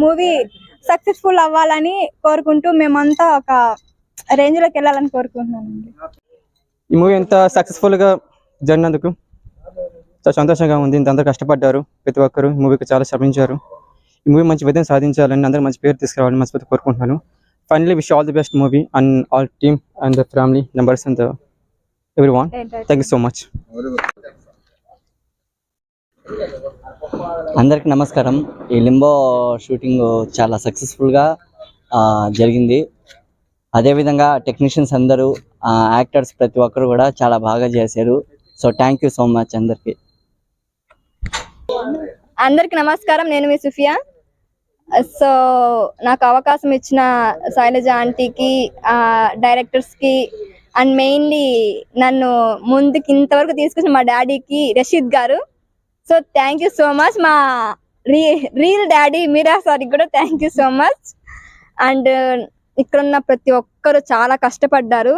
Movie successful అవ్వాలని కోరుకుంటూ మేమంతా ఒక రేంజ్లోకి వెళ్ళాలని కోరుకుంటున్నానండి ఈ మూవీ ఎంత సక్సెస్ఫుల్గా జరిగినందుకు చాలా సంతోషంగా ఉంది. ఇంత అందరూ కష్టపడ్డారు. ప్రతి ఒక్కరు ఈ మూవీకి చాలా శ్రమించారు. ఈ మూవీ మంచి విజయం సాధించాలని అందరూ మంచి పేరు తీసుకురావాలని మనస్ఫూర్తి కోరుకుంటున్నాను. Finally wish all the best movie and all team and the family members and everyone thank you so much అందరికి నమస్కారం. ఈ లింబో షూటింగ్ చాలా సక్సెస్ఫుల్గా జరిగింది. అదేవిధంగా టెక్నీషియన్స్ అందరూ యాక్టర్స్ ప్రతి ఒక్కరు కూడా చాలా బాగా చేశారు. So thank you so much అందరికి. అందరికి నమస్కారం. నేను మీ సుఫియా. సో నాకు అవకాశం ఇచ్చిన శైలజ ఆంటీకి డైరెక్టర్స్కి అండ్ మెయిన్లీ నన్ను ముందుకి ఇంతవరకు తీసుకొచ్చిన మా డాడీకి రషీద్ గారు. So thank you so much మా రీ రియల్ డాడీ మీరా సార్కి కూడా thank you so much and ఇక్కడ ఉన్న ప్రతి ఒక్కరు చాలా కష్టపడ్డారు.